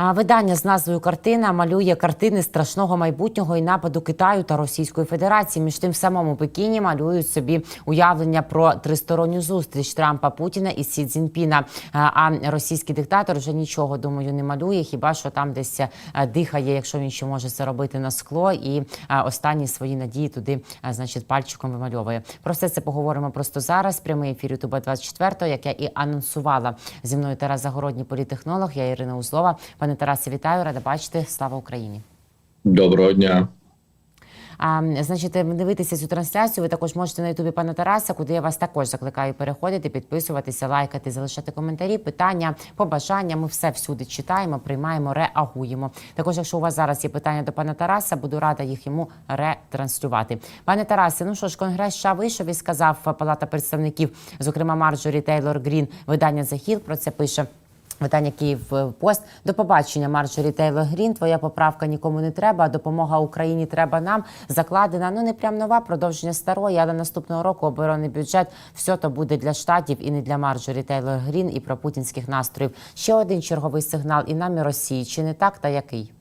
Видання з назвою Картина малює картини страшного майбутнього і нападу Китаю та Російської Федерації. Між тим в самому Пекіні малюють собі уявлення про тристоронню зустріч Трампа Путіна і Сі Цзіньпіна. А а російський диктатор вже нічого думаю не малює. Хіба що там десь е, дихає, якщо він ще може це робити на скло, і е, останні свої надії туди, е, значить, пальчиком вимальовує. Про все це поговоримо просто зараз. Прямий ефір Ютуба 24 як я і анонсувала зі мною Тарас Загородній, політехнолог. Я Ірина Узлова. Пане Тарасе, вітаю, рада бачити. Слава Україні. Доброго дня. А, значить, дивитися цю трансляцію. Ви також можете на Ютубі пана Тараса, куди я вас також закликаю переходити, підписуватися, лайкати, залишати коментарі, питання, побажання. Ми все всюди читаємо, приймаємо, реагуємо. Також, якщо у вас зараз є питання до пана Тараса, буду рада їх йому ретранслювати. Пане Тарасе, ну що ж, конгрес США вийшов і сказав Палата представників, зокрема Марджорі Тейлор Грін, видання Hill про це пише. Видання Київ Пост. До побачення, Марджорі Тейлор Грін. Твоя поправка нікому не треба. Допомога Україні треба нам. Закладена. Ну не прям нова продовження старої, але наступного року оборонний бюджет все то буде для штатів і не для Марджорі Тейлор Грін і про путінських настроїв. Ще один черговий сигнал і нам і Росії. Чи не так та який?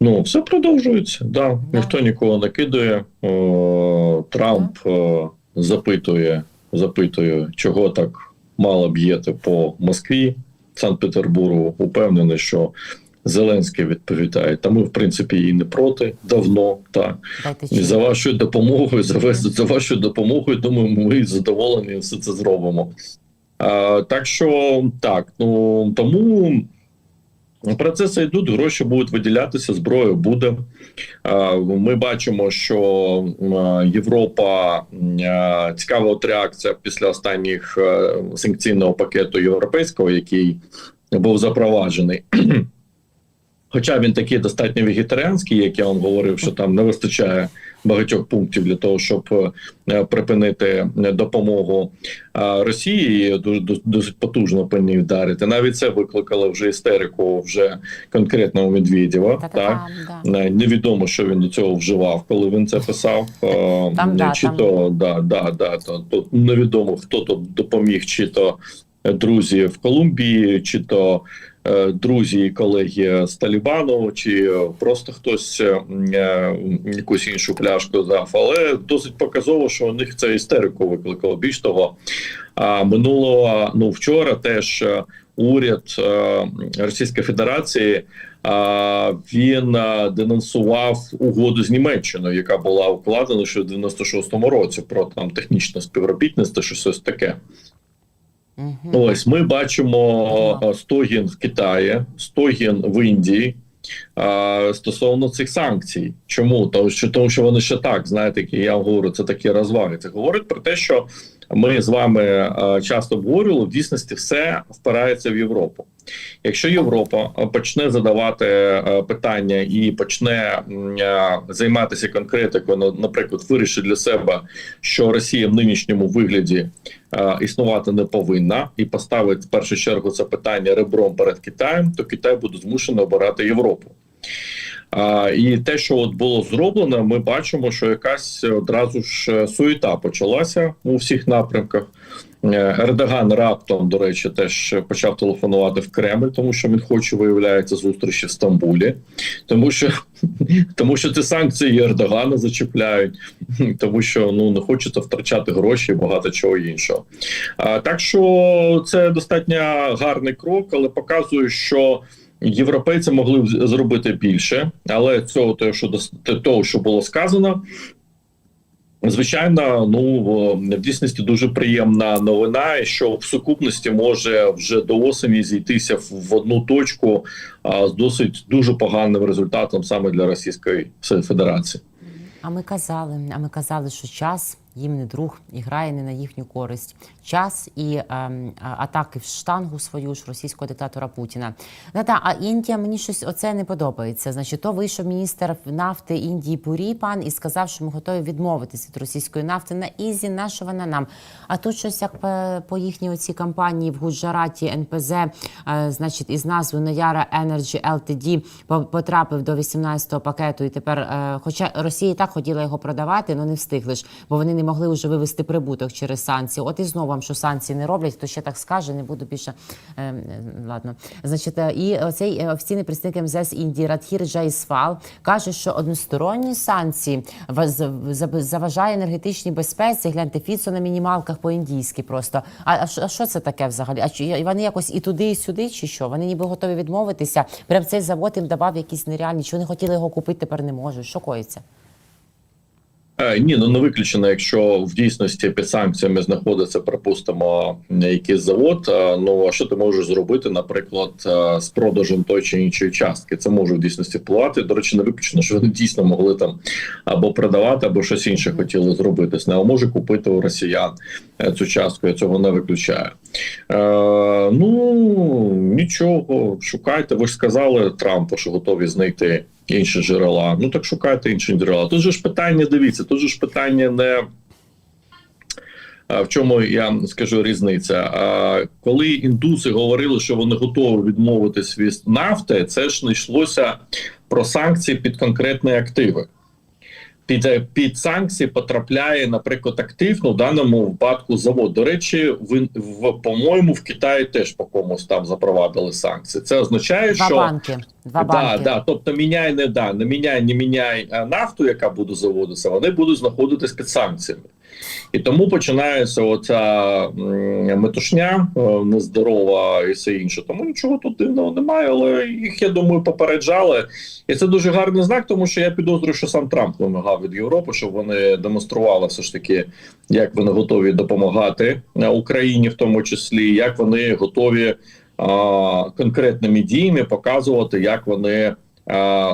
Ну, все продовжується. Да. Ніхто нікого не кидає. О, Трамп о, запитує, запитує, чого так мало б'єте по Москві, Санкт-Петербургу. Упевнений, що Зеленський відповідає. Та ми, в принципі, і не проти давно. Так. І за вашою допомогою, за, за вашою допомогою, думаю, ми задоволені все це зробимо. А, так що так, ну тому процеси йдуть, гроші будуть виділятися, зброя буде. Ми бачимо, що Європа цікава от реакція після останніх е, санкційного пакету європейського, який був запроваджений. Хоча він такий достатньо вегетаріанський, як я вам говорив, що там не вистачає багатьох пунктів для того, щоб е, припинити е, допомогу е, Росії, дуже досить потужно по ній вдарити. Навіть це викликало вже істерику вже конкретного Медведєва. Так Та-та-та, да. Е, невідомо, що він до цього вживав, коли він це писав. Там, да, чи там. то да, да, да, то, то невідомо хто тут допоміг, чи то друзі в Колумбії, чи то е, друзі і колеги з Талібану, чи просто хтось е, е, якусь іншу пляшку дав. Але досить показово, що у них це істерику викликало. Більш того, а минулого ну вчора теж уряд Російської Федерації. Він денонсував угоду з Німеччиною, яка була укладена ще в 96-му році про там технічне співробітництво, що щось таке. Мгм. Ось ми бачимо а, стогін в Китаї, стогін в Індії а, стосовно цих санкцій. Чому? Тому що тому, що вони ще так, знаєте, я вам говорю, це такі розваги. Це говорить про те, що ми з вами часто обговорювали, в дійсності все впирається в Європу. Якщо Європа почне задавати питання і почне займатися конкретикою, наприклад, вирішить для себе, що Росія в нинішньому вигляді е, існувати не повинна, і поставить в першу чергу це питання ребром перед Китаєм, то Китай буде змушений обирати Європу. А, і те, що от було зроблено, ми бачимо, що якась одразу ж е, суєта почалася у всіх напрямках. Е, Ердоган раптом, до речі, теж почав телефонувати в Кремль, тому що він хоче, виявляється, зустрічі в Стамбулі, тому що тому що ці санкції Ердогана зачіпляють, тому що ну не хочеться втрачати гроші і багато чого іншого. А, так що це достатньо гарний крок, але показує, що. Європейці могли б зробити більше, але цього того, що того, що було сказано, звичайно, ну в дійсності дуже приємна новина, що в сукупності може вже до осені зійтися в одну точку а, з досить дуже поганим результатом саме для Російської Федерації. А ми казали, а ми казали, що час їм не друг і грає не на їхню користь. Час і ем, атаки в штангу свою ж російського диктатора Путіна. Да-да, а Індія мені щось оце не подобається. Значить, то вийшов міністр нафти Індії Пурі пан і сказав, що ми готові відмовитися від російської нафти на ізі, на що вона нам. А тут щось як по, їхній оцій кампанії в Гуджараті НПЗ, е, значить, із назвою Наяра Energy LTD по- потрапив до 18-го пакету. І тепер, е, хоча Росія і так хотіла його продавати, але не встигли ж, бо вони не могли вже вивести прибуток через санкції. От і знову вам, що санкції не роблять, то ще так скаже, не буду більше. Е, ладно. Значить, е, і оцей е, офіційний представник МЗС Індії Радхір Джайсвал каже, що односторонні санкції заважає енергетичній безпеці. Гляньте, Фіцо на мінімалках по-індійськи просто. А, а що це таке взагалі? А чи вони якось і туди, і сюди, чи що? Вони ніби готові відмовитися. Прям цей завод їм давав якісь нереальні, чи вони хотіли його купити, тепер не можуть. Що коїться? Е, Ні, ну не виключено, якщо в дійсності під санкціями знаходиться, припустимо, якийсь завод. е, Ну а що ти можеш зробити, наприклад, е, з продажем той чи іншої частки? Це може в дійсності впливати. До речі, не виключено, що вони дійсно могли там або продавати, або щось інше хотіли зробити. А може купити у росіян цю частку. Я цього не виключаю. Е, ну нічого, шукайте. Ви ж сказали Трампу, що готові знайти інші джерела. Ну так шукайте інші джерела. Тут же ж питання, дивіться, тут же ж питання не. В чому я скажу різниця? Коли індуси говорили, що вони готові відмовитись від нафти, це ж не йшлося про санкції під конкретні активи. Під, е, під санкції потрапляє, наприклад, актив, ну в даному випадку завод. До речі, в, в по-моєму в Китаї теж по комусь там запровадили санкції. Це означає, Два що банки. Два Да, банки. да. Тобто міняй не да, не міняй, не міняй нафту, яка буде заводитися, вони будуть знаходитись під санкціями. І тому починається оця метушня е, нездорова і все інше. Тому нічого тут дивного немає, але їх, я думаю, попереджали. І це дуже гарний знак, тому що я підозрюю, що сам Трамп вимагав від Європи, щоб вони демонстрували все ж таки, як вони готові допомагати е, Україні, в тому числі, як вони готові а, конкретними діями показувати, як вони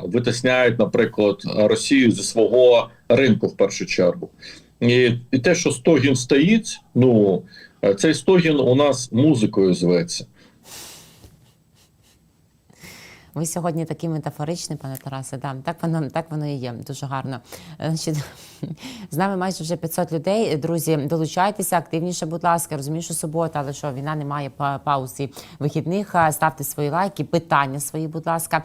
витисняють, наприклад, Росію зі свого ринку в першу чергу. І, і те, що Стогін стоїть, ну е, цей Стогін у нас музикою зветься. Ви сьогодні такі метафоричні, пане Тарасе. Да, так воно так воно і є. Дуже гарно. Е, Значить, з нами майже вже 500 людей. Друзі, долучайтеся активніше, будь ласка. Розумію, що субота, але що війна не має па- пауз і вихідних. Ставте свої лайки, питання свої, будь ласка.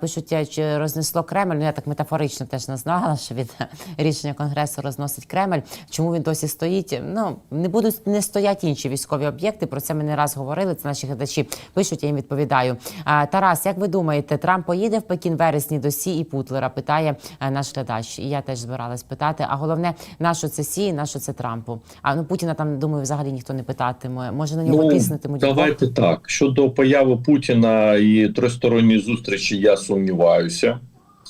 Пишуть, е, чи рознесло Кремль. Ну я так метафорично теж назвала, що від е, рішення конгресу розносить Кремль. Чому він досі стоїть? Ну не будуть не стоять інші військові об'єкти. Про це ми не раз говорили. Це наші глядачі пишуть. Я їм відповідаю. Тарас, як ви думаєте, Трамп поїде в Пекін вересні до Сі і Путлера? Питає е, наш глядач. І я теж збиралась питати. А головне, на що це Сі, на що це Трампу? А ну Путіна там думаю, взагалі ніхто не питатиме. Може на нього тиснутимуть. Ну, давайте так. Щодо появи Путіна і тристоронньої зустрічі, я сумніваюся.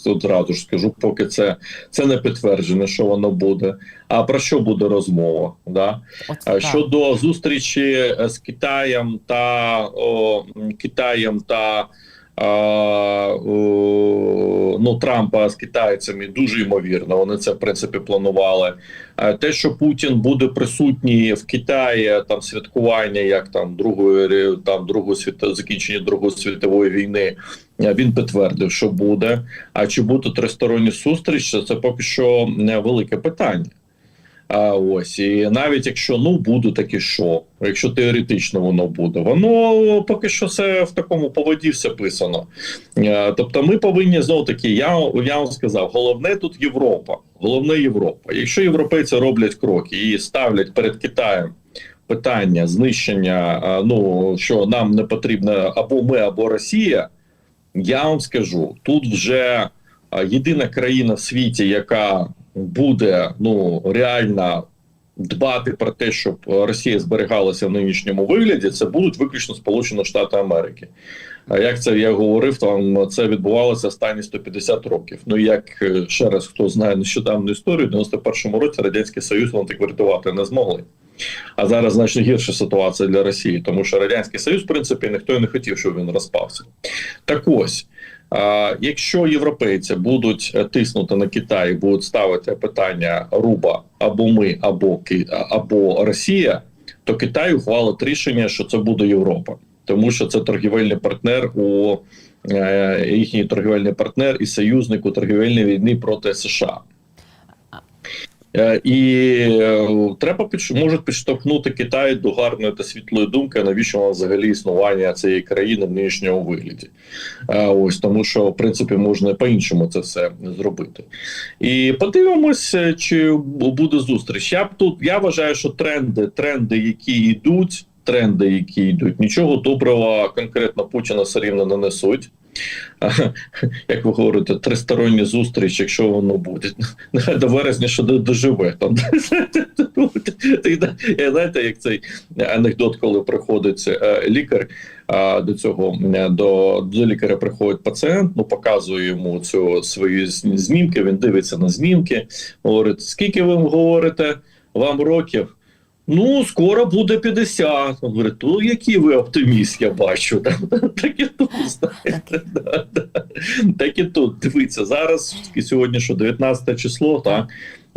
Тут зразу ж скажу, поки це, це не підтверджено, що воно буде. А про що буде розмова? Да? От, так. Щодо зустрічі е, з Китаєм та о, Китаєм та ну, Трампа з китайцями дуже ймовірно. Вони це в принципі планували. Те, що Путін буде присутній в Китаї, там святкування, як там другої там другої світ закінчення Другої світової війни. е, Він підтвердив, що буде. А чи буде тристоронні зустрічі, це поки що не велике питання. А ось і навіть якщо ну буде таке що, якщо теоретично воно буде, воно поки що все в такому поводі все писано. Е, Тобто, ми повинні знову таки, я, я вам сказав, головне тут Європа. Головне Європа. Якщо європейці роблять кроки і ставлять перед Китаєм питання знищення, е, ну що нам не потрібно або ми, або Росія, я вам скажу, тут вже е, єдина країна в світі, яка буде ну реально дбати про те, щоб Росія зберігалася в нинішньому вигляді, це будуть виключно Сполучені Штати Америки. А як це я говорив, там це відбувалося останні 150 років. Ну як е, ще раз хто знає нещодавну історію, в 91-му році радянський союз вони так врятувати не змогли. А зараз значно гірша ситуація для Росії, тому що радянський союз, в принципі, ніхто і не хотів, щоб він розпався. Так ось. Якщо європейці будуть е, тиснути на Китай, будуть ставити питання Руба або ми, або Ки- або Росія, то Китай ухвалить рішення, що це буде Європа, тому що це торгівельний партнер у е, їхній торгівельний партнер і союзник у торгівельній війні проти США. Е, І е, треба можуть підштовхнути Китай до гарної та світлої думки, навіщо вам взагалі існування цієї країни в нинішньому вигляді. Е, Ось тому, що в принципі можна по-іншому це все зробити. І подивимось, чи буде зустріч. Я б тут я вважаю, що тренди, тренди, які йдуть, тренди, які йдуть, нічого доброго конкретно Путіна все рівно не несуть. Як ви говорите, тристороння зустріч, якщо воно буде, до вересня що доживе. Там знаєте, як цей анекдот, коли приходить е, лікар до цього е, до, до лікаря приходить пацієнт, ну показує йому цю свої зн- знімки. Він дивиться на знімки, говорить: скільки ви говорите вам років? Ну, скоро буде 50. Він говорить, ну який ви оптиміст, я бачу. Так і тут, знаєте. Так і тут. Дивіться, зараз сьогодні що 19 число, так?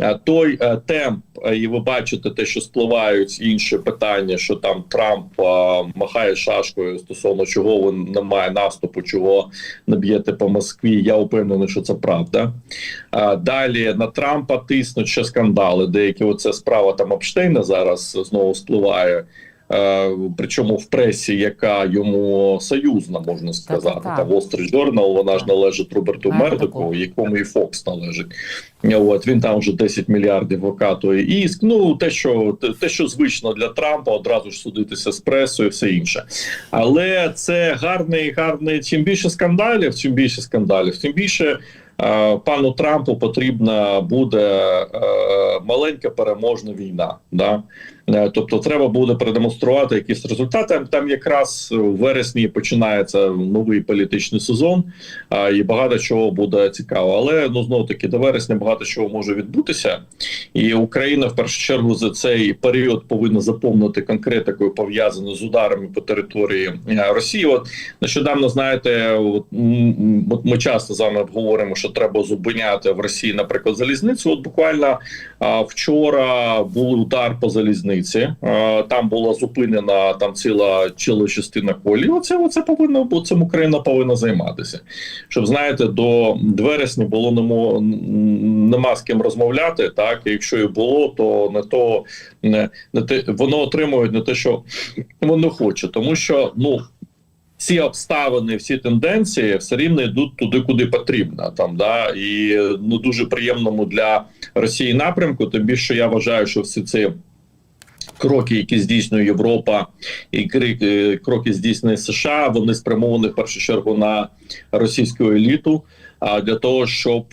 А Той е, темп, е, і ви бачите те, що спливають інші питання, що там Трамп а, махає шашкою стосовно чого він немає наступу, чого не б'єте по Москві. Я впевнений, що це правда. А, Далі на Трампа тиснуть ще скандали. Деякі оце справа там обштейна зараз знову спливає. Е, Причому в пресі, яка йому союзна, можна сказати, там Wall Street вона ж належить Роберту. Мердоку, якому і Фокс належить. От він там вже 10 мільярдів викатує іск. Ну те, що те- що звично для Трампа, одразу ж судитися з пресою, і все інше. Але це гарний, гарний. Чим більше скандалів, чим більше скандалів, тим більше е, пану Трампу потрібна буде е, маленька переможна війна. Да? Е, Тобто, треба буде продемонструвати якісь результати. Там якраз в вересні починається новий політичний сезон, і багато чого буде цікаво. Але ну знову таки до вересня багато чого може відбутися, і Україна в першу чергу за цей період повинна заповнити конкретикою пов'язану з ударами по території е, Росії. От нещодавно знаєте, от, ми часто з вами обговоримо, що треба зупиняти в Росії, наприклад, залізницю. От буквально вчора був удар по залізниці. А, там була зупинена там ціла ціла частина колії. Оце оце повинно бути цим Україна повинна займатися. Щоб знаєте, до вересня було немо, нема з ким розмовляти. Так, якщо і було, то не то не, не те воно отримує не те, що воно хоче, тому що ну. Ці обставини, всі тенденції все рівно йдуть туди, куди потрібно. Там да і ну дуже приємному для Росії напрямку. Тим більше я вважаю, що всі ці кроки, які здійснює Європа, і е, кроки здійснює США, вони спрямовані в першу чергу на російську еліту. Для того, щоб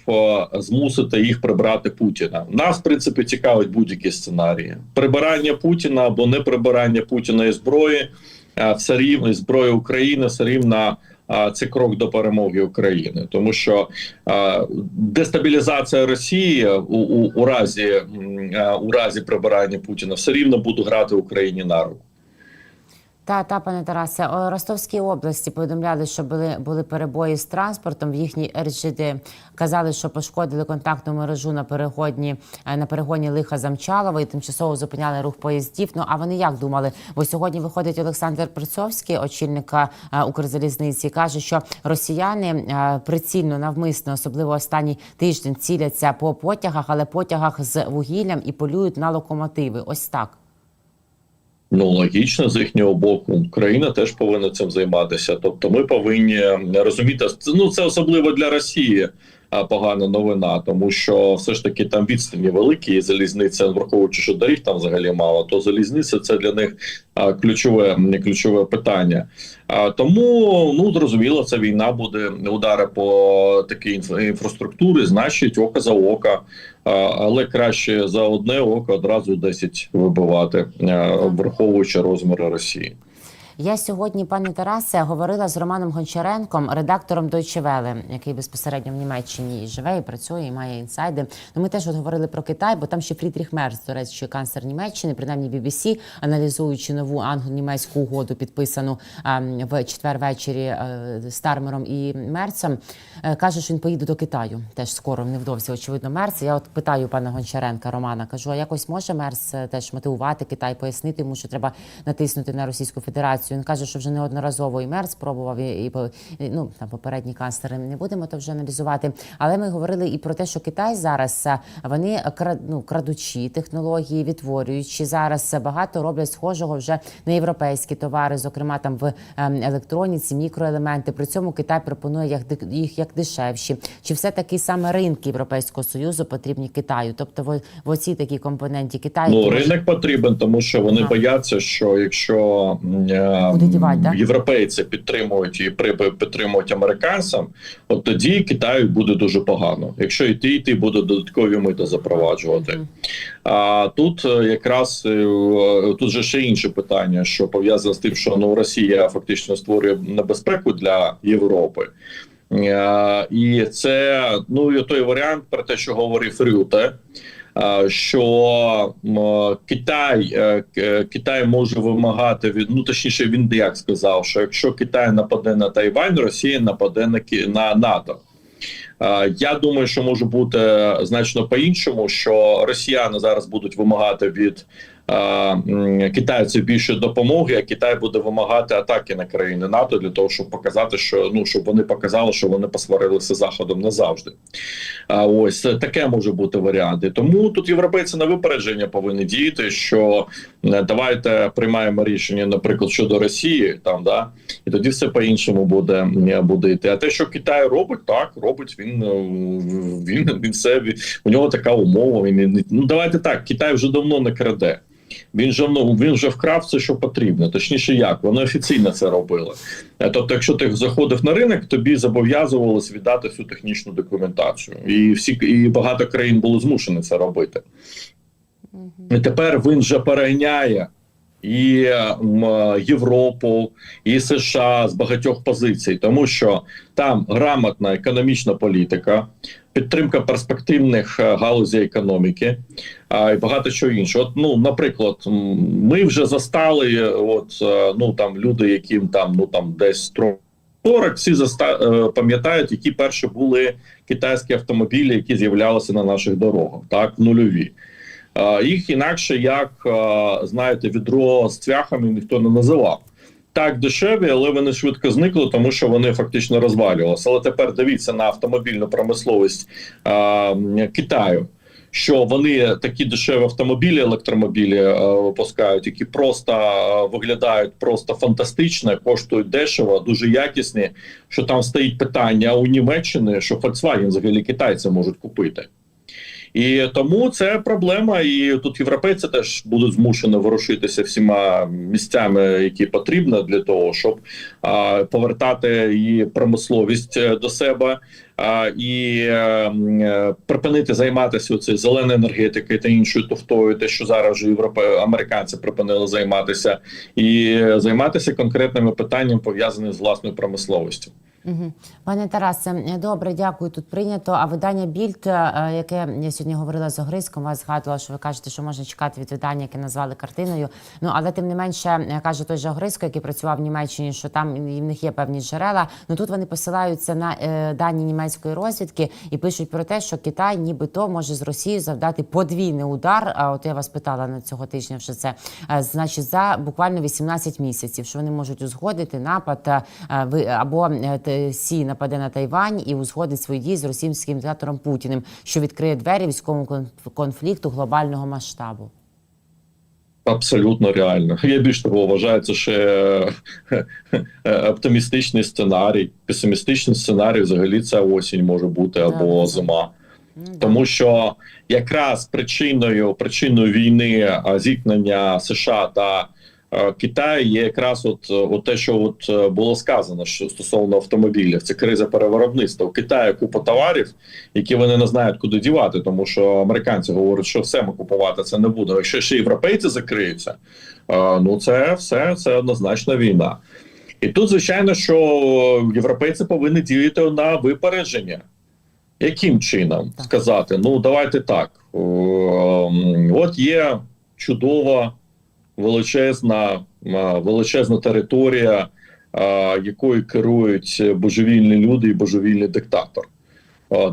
змусити їх прибрати Путіна, нас в принципі цікавить будь-які сценарії: прибирання Путіна або не прибирання Путіна і зброї, все рівно зброї України все рівно. Це крок до перемоги України, тому що дестабілізація Росії у, у, у разі у разі прибирання Путіна все рівно буде грати Україні на руку. Та, та, пане Тарасе, Ростовській області повідомляли, що були, були перебої з транспортом в їхній РЖД. Казали, що пошкодили контактну мережу на перегоні е, на перегоні лиха Замчалова і тимчасово зупиняли рух поїздів. Ну а вони як думали? Бо сьогодні виходить Олександр Прицовський, очільника е, Укрзалізниці, каже, що росіяни е, прицільно навмисно, особливо останній тиждень, ціляться по потягах, але потягах з вугіллям і полюють на локомотиви. Ось так. Ну логічно з їхнього боку, Україна теж повинна цим займатися. Тобто, ми повинні розуміти, ну це особливо для Росії. А погана новина, тому що все ж таки там відстані великі, і залізниця, враховуючи, що доріг там взагалі мало, то залізниця це для них а, ключове ключове питання. Тому ну зрозуміло, це війна буде удари по такій інфра- інфраструктурі, значить око за око. Але краще за одне око одразу 10 вибивати, враховуючи розміри Росії. Я сьогодні, пане Тарасе, говорила з Романом Гончаренком, редактором Deutsche Welle, який безпосередньо в Німеччині і живе, і працює, і має інсайди. Ну, ми теж от говорили про Китай, бо там ще Фрідріх Мерц, до речі, канцлер Німеччини, принаймні BBC, аналізуючи нову англо-німецьку угоду, підписану ем, в четвер ввечері е, з Тармером і Мерцем, е, каже, що він поїде до Китаю. Теж скоро, невдовзі, очевидно, Мерц. Я от питаю пана Гончаренка Романа, кажу, а якось може Мерц е, теж мотивувати Китай, пояснити йому, що треба натиснути на Російську Федерацію трансляцію. Він каже, що вже неодноразово і мер спробував, і, і ну там попередні канцлери не будемо то вже аналізувати. Але ми говорили і про те, що Китай зараз вони кра- ну, крадучі технології, відтворюючи зараз багато роблять схожого вже на європейські товари, зокрема там в ем, електроніці, мікроелементи. При цьому Китай пропонує як їх як дешевші. Чи все таки саме ринки Європейського союзу потрібні Китаю? Тобто, в, в оці такі компоненті Китаю Ну, ринок потрібен, тому що вони Ага. бояться, що якщо е, Буде дівать, да? європейці підтримують і підтримують американцям, от тоді Китаю буде дуже погано. Якщо і ті будуть додаткові мити запроваджувати. Мгм. А тут е, якраз е, е, тут же ще інше питання, що пов'язане з тим, що ну Росія фактично створює небезпеку для Європи. І це ну і той варіант про те, що говорив Рюте, що Китай е, Китай може вимагати від ну точніше, він як сказав, що якщо Китай нападе на Тайвань, Росія нападе на на НАТО. Е, Я думаю, що може бути значно по-іншому, що росіяни зараз будуть вимагати від м, китайців більше допомоги, а Китай буде вимагати атаки на країни НАТО для того, щоб показати, що ну щоб вони показали, що вони посварилися заходом назавжди. А ось таке може бути варіант. Тому тут європейці на випередження повинні діяти, що е, давайте приймаємо рішення, наприклад, щодо Росії, там да і тоді все по-іншому буде, е, буде йти. А те, що Китай робить, так робить він. е, Він він все у нього така умова. Він ну давайте так. Китай вже давно не краде. Він же ну він вже вкрав все, що потрібно. Точніше, як вони офіційно це робили. Е, Тобто, якщо ти заходив на ринок, тобі зобов'язувалось віддати всю технічну документацію, і всі і багато країн були змушені це робити. І тепер він вже переганяє і Європу, і США з багатьох позицій, тому що там грамотна економічна політика, підтримка перспективних е, галузей економіки а, і багато чого іншого. От, ну, наприклад, ми вже застали, е, от е, ну там люди, яким там ну там десь тро- 40, всі заста пам'ятають, які перші були китайські автомобілі, які з'являлися на наших дорогах, так нульові. Їх інакше як знаєте, відро з цвяхами ніхто не називав. Так дешеві, але вони швидко зникли, тому що вони фактично розвалювалися. Але тепер дивіться на автомобільну промисловість е, Китаю. Що вони такі дешеві автомобілі, електромобілі е, випускають, які просто е, виглядають просто фантастично, коштують дешево, дуже якісні. Що там стоїть питання у Німеччини, що Volkswagen взагалі китайці можуть купити. І тому це проблема, і тут європейці теж будуть змушені ворушитися всіма місцями, які потрібно для того, щоб а, повертати і промисловість е, до себе. А, і е, м, е, припинити займатися цією зеленою енергетикою та іншою туфтою, те, що зараз вже європе... американці припинили займатися, і е, займатися конкретними питаннями пов'язаними з власною промисловістю. Пане Тарасе, добре, дякую. Тут прийнято. А видання Більд, е, яке я сьогодні говорила з Огризком, вас згадувала, що ви кажете, що можна чекати від видання, яке назвали картиною. Ну але тим не менше каже той же Огризко, який працював в Німеччині, що там і в них є певні джерела. Ну тут вони посилаються на е, дані німецької розвідки і пишуть про те, що Китай, нібито може з Росією завдати подвійний удар. А от я вас питала на цього тижня, що це е, значить за буквально 18 місяців, що вони можуть узгодити напад або Сі нападе на Тайвань і узгодить свої дії з російським диктатором Путіним, що відкриє двері військовому конфлікту глобального масштабу. Абсолютно реально. Я більш того вважаю, це ще е, е, оптимістичний сценарій. Песимістичний сценарій взагалі це осінь може бути або Так. зима. Ну. Тому що якраз причиною причиною війни зіткнення США та е, Китаю є якраз от, е, от те, що от е, було сказано, що стосовно автомобілів, це криза перевиробництва. У Китаю купа товарів, які вони не знають, куди дівати, тому що американці говорять, що все ми купувати це не буде. Якщо ще європейці закриються, ну це все це однозначно війна. І тут, звичайно, що європейці повинні діяти на випередження. Яким чином сказати? Ну, давайте так. От є чудова, величезна, величезна територія, якою керують божевільні люди і божевільний диктатор.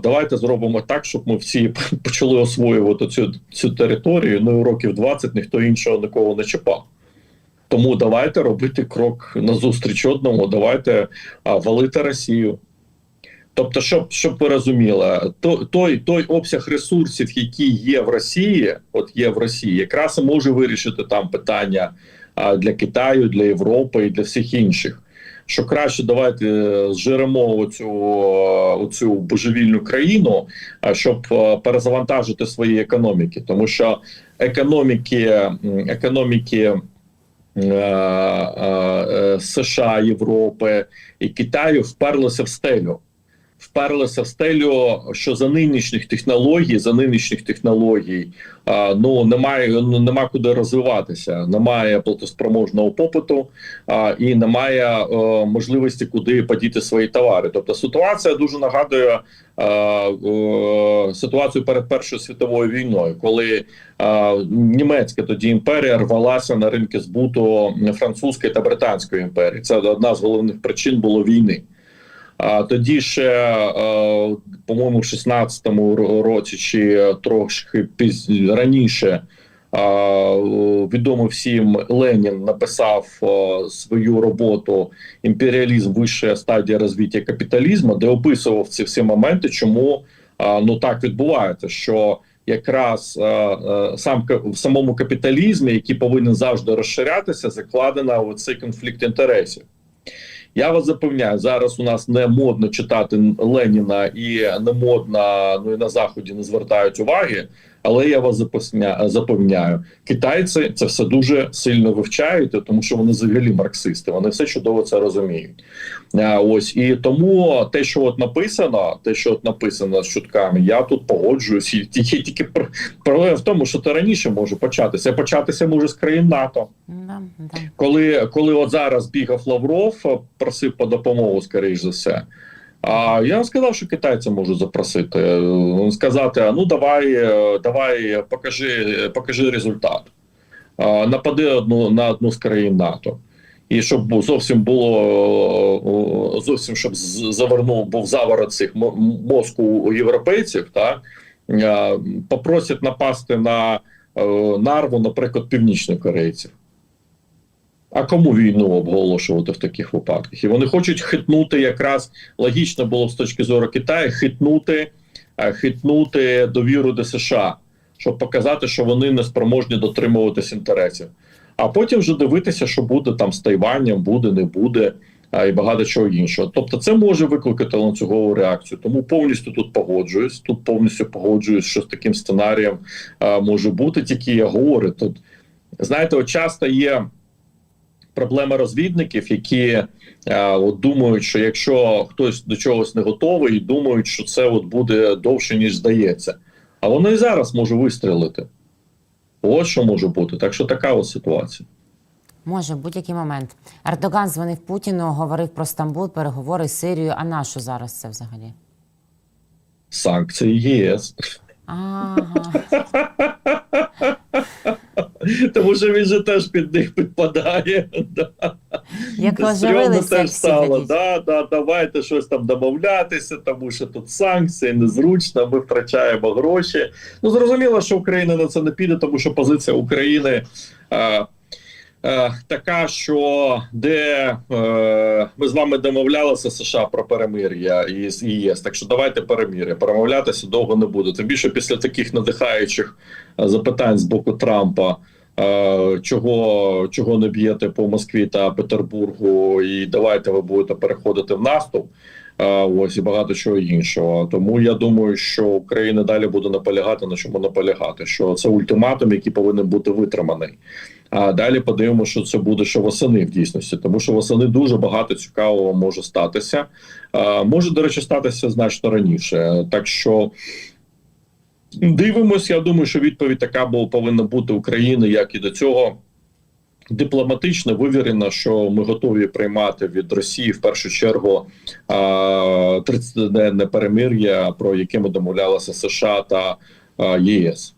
Давайте зробимо так, щоб ми всі почали освоювати цю, цю територію. Ну і років 20 ніхто іншого нікого не чіпав. Тому давайте робити крок назустріч одному, давайте валити Росію. Тобто, щоб, щоб ви розуміли, то, той, той обсяг ресурсів, які є в Росії, от є в Росії, якраз і може вирішити там питання а, для Китаю, для Європи і для всіх інших. Що краще давайте е, зжиремо оцю, е, оцю божевільну країну, щоб е, перезавантажити свої економіки, тому що економіки, економіки США, Європи і Китаю вперлися в стелю. Вперлися в стелю, що за нинішніх технологій, за нинішніх технологій, ну немає ну, нема куди розвиватися, немає платоспроможного попиту а, і немає е, можливості куди подіти свої товари. Тобто ситуація дуже нагадує е, ситуацію перед Першою світовою війною, коли німецька тоді імперія рвалася на ринки збуту французької та британської імперії. Це одна з головних причин було війни. А тоді ще, е, по-моєму, в 16-му році чи трошки раніше е, відомий всім Ленін написав е, свою роботу Імперіалізм вища стадія розвиття капіталізму, де описував ці всі моменти, чому ну так відбувається, що якраз сам в самому капіталізмі, який повинен завжди розширятися, закладена оцей конфлікт інтересів. Я вас запевняю, зараз у нас не модно читати Леніна і не модно, ну і на заході не звертають уваги. Але я вас запевня- запевняю, китайці це все дуже сильно вивчають, тому що вони взагалі марксисти. Вони все чудово це розуміють. А, ось і тому те, що от написано, те, що от написано з чутками, я тут погоджуюсь. І тільки тільки пр- проблема в тому, що це раніше може початися. Початися може з країн НАТО Да, да. коли, коли от зараз бігав Лавров, е, просив по допомогу, скоріш за все. А я сказав, що китайці можуть запросити, сказати: ну давай, е, давай, покажи, покажи результат. Напади одну на одну з країн НАТО. І щоб зовсім було зовсім щоб завернув був заворот цих мозку у європейців, так попросять напасти на е, нарву, наприклад, північних корейців. А кому війну обголошувати в таких випадках? І вони хочуть хитнути якраз логічно було з точки зору Китаю хитнути, е, хитнути довіру до США, щоб показати, що вони не спроможні дотримуватись інтересів. А потім вже дивитися, що буде там з Тайванем, буде, не буде, а, і багато чого іншого. Тобто, це може викликати ланцюгову реакцію. Тому повністю тут погоджуюсь. Тут повністю погоджуюсь, що з таким сценарієм а, може бути. Тільки я говорю тут. Знаєте, от часто є проблема розвідників, які е, от думають, що якщо хтось до чогось не готовий, думають, що це от буде довше ніж здається. А воно і зараз може вистрілити. От що може бути. Так що така от ситуація. Може, в будь-який момент. Ердоган дзвонив Путіну, говорив про Стамбул, переговори з Сирією. А на що зараз це взагалі? Санкції ЄС. Ага. Тому що він же теж під них підпадає. Да. Як Стрьомно теж стало. Да, да, давайте щось там домовлятися, тому що тут санкції незручно, ми втрачаємо гроші. Ну зрозуміло, що Україна на це не піде, тому що позиція України. Е, Така, що де е, ми з вами домовлялися США про перемир'я і з ЄС. Так що давайте перемир'я. Перемовлятися довго не буде. Тим більше після таких надихаючих е, запитань з боку Трампа. Е, чого, чого не б'єте по Москві та Петербургу, і давайте ви будете переходити в наступ. Ось і багато чого іншого. Тому я думаю, що Україна далі буде наполягати на чому наполягати. Що це ультиматум, який повинен бути витриманий. А далі подивимося, що це буде ще восени в дійсності, тому що восени дуже багато цікавого може статися. Е, може, до речі, статися значно раніше. Так що дивимось. Я думаю, що відповідь така була повинна бути України, як і до цього. Дипломатично вивірено, що ми готові приймати від Росії в першу чергу 30-денне перемир'я, про яке ми домовлялися США та ЄС.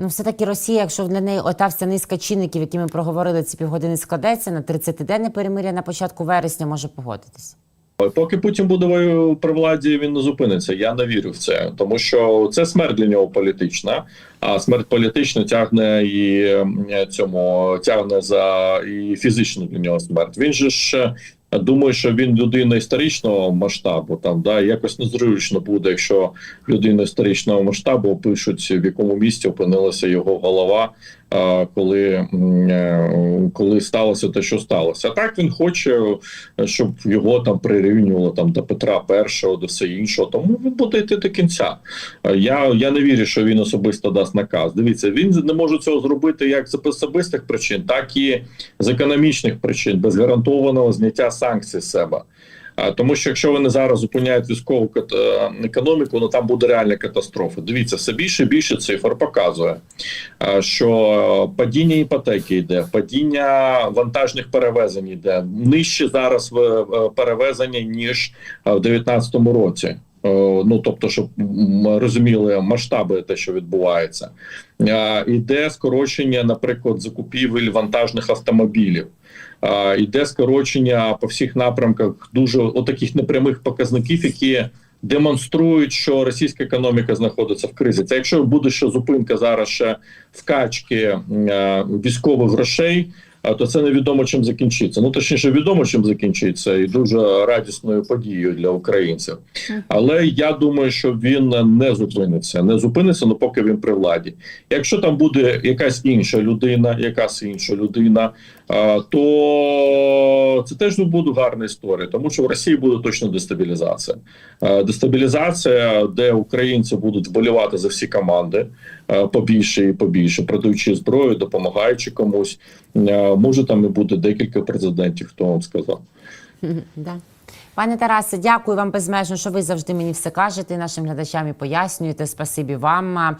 Ну, все-таки Росія, якщо для неї ота вся низка чинників, які ми проговорили ці півгодини, складеться на 30-денне перемир'я на початку вересня, може погодитись. Поки Путін буде при владі, він не зупиниться. Я не вірю в це, тому що це смерть для нього політична. А смерть політична тягне і цьому тягне за і фізичну для нього смерть. Він же ж думає, що він людина історичного масштабу. Там да якось незручно буде, якщо людина історичного масштабу пишуть в якому місці опинилася його голова. Коли, е, коли сталося те, що сталося, а так він хоче, щоб його там прирівнювало там до Петра І, до все іншого. Тому він буде йти до кінця. Я, я не вірю, що він особисто дасть наказ. Дивіться, він не може цього зробити як з особистих причин, так і з економічних причин, без гарантованого зняття санкцій з себе. Тому що якщо вони зараз зупиняють військову е, економіку, ну там буде реальна катастрофа. Дивіться, все більше і більше цифр показує, е, що падіння іпотеки йде, падіння вантажних перевезень йде нижче зараз е, перевезення ніж в 2019 році. Ну тобто, щоб м, розуміли масштаби, те, що відбувається, іде скорочення, наприклад, закупівель вантажних автомобілів. Е, Іде скорочення по всіх напрямках дуже отаких непрямих показників, які демонструють, що російська економіка знаходиться в кризі. Це якщо буде ще зупинка зараз ще вкачки е, військових грошей. а, То це невідомо чим закінчиться. Ну точніше, відомо чим закінчиться, і дуже радісною подією для українців. Але я думаю, що він не зупиниться. Не зупиниться, ну поки він при владі. Якщо там буде якась інша людина, якась інша людина, то це теж не буде гарна історія, тому що в Росії буде точно дестабілізація. Дестабілізація, де українці будуть вболівати за всі команди побільше і побільше, продаючи зброю, допомагаючи комусь. Може там і буде декілька президентів, хто вам сказав. Пане Тарасе, дякую вам безмежно, що ви завжди мені все кажете нашим глядачам і пояснюєте. Спасибі вам.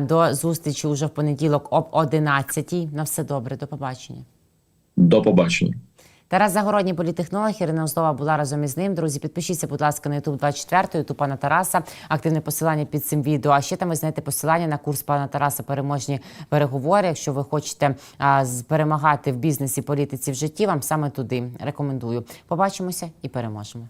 До зустрічі уже в понеділок об 11 На все добре, до побачення. До побачення. Тарас Загородній політехнолог Ірина Озлова була разом із ним. Друзі, підпишіться, будь ласка, на YouTube 24, YouTube пана Тараса. Активне посилання під цим відео. А ще там ви знайдете посилання на курс пана Тараса переможні переговори. Якщо ви хочете а, перемагати в бізнесі, політиці в житті, вам саме туди рекомендую. Побачимося і переможемо.